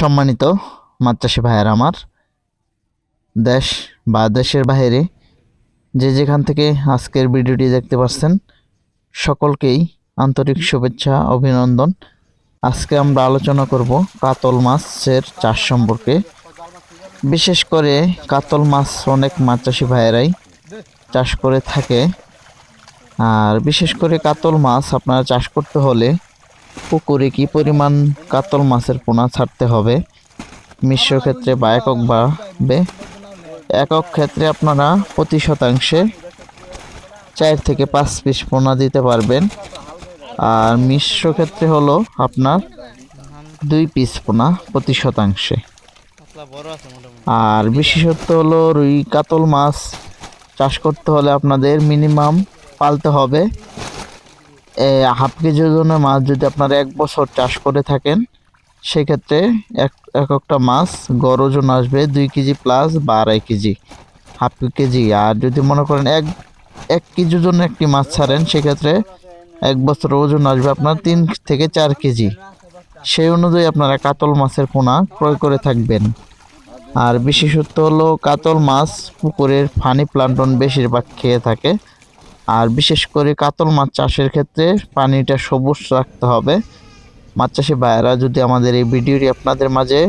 সম্মানিত চাষি ভাইয়ের আমার দেশ বা দেশের বাইরে যে যেখান থেকে আজকের ভিডিওটি দেখতে পাচ্ছেন, সকলকেই আন্তরিক শুভেচ্ছা, অভিনন্দন। আজকে আমরা আলোচনা করব কাতল মাছের চাষ সম্পর্কে। বিশেষ করে কাতল মাছ অনেক মাছ চাষি ভাইয়েরাই চাষ করে থাকে। আর বিশেষ করে কাতল মাছ আপনারা চাষ করতে হলে পুকুরে কি পরিমাণ কাতল মাছের পোনা ছাড়তে হবে? মিশ্র ক্ষেত্রে বা এককভাবে? একক ক্ষেত্রে আপনারা প্রতি শতাংশে চার থেকে পাঁচ পিস পোনা দিতে পারবেন। আর মিশ্র ক্ষেত্রে হলো আপনার দুই পিস পোনা প্রতি শতাংশে। আর বিশেষত্ব হলো রুই কাতল মাছ চাষ করতে হলে আপনাদের মিনিমাম পালতে হবে হাফ কেজি ওজনের মাছ যদি আপনারা এক বছর চাষ করে থাকেন, সেক্ষেত্রে এক এক একটা মাছ গড় ওজন আসবে দুই কেজি প্লাস বা আড়াই কেজি, হাফ কেজি। আর যদি মনে করেন এক এক কেজি ওজনের একটি মাছ ছাড়েন, সেক্ষেত্রে এক বছর ওজন আসবে আপনার তিন থেকে চার কেজি। সেই অনুযায়ী আপনারা কাতল মাছের পোনা ক্রয় করে থাকবেন। আর বিশেষত্ব হলো, কাতল মাছ পুকুরের ফানি প্লান্টন বেশিরভাগ খেয়ে থাকে। আর বিশেষ করে কাতল মাছ চাষের ক্ষেত্রে পানিটা সবুজ রাখতে হবে। মাছ চাষি ভাইয়েরা, যদি আমাদের এই ভিডিওটি আপনাদের মাঝে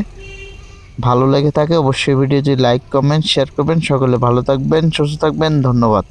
ভালো লেগে থাকে, অবশ্যই ভিডিওটি লাইক, কমেন্ট, শেয়ার করবেন। সকলে ভালো থাকবেন, সুস্থ থাকবেন। ধন্যবাদ।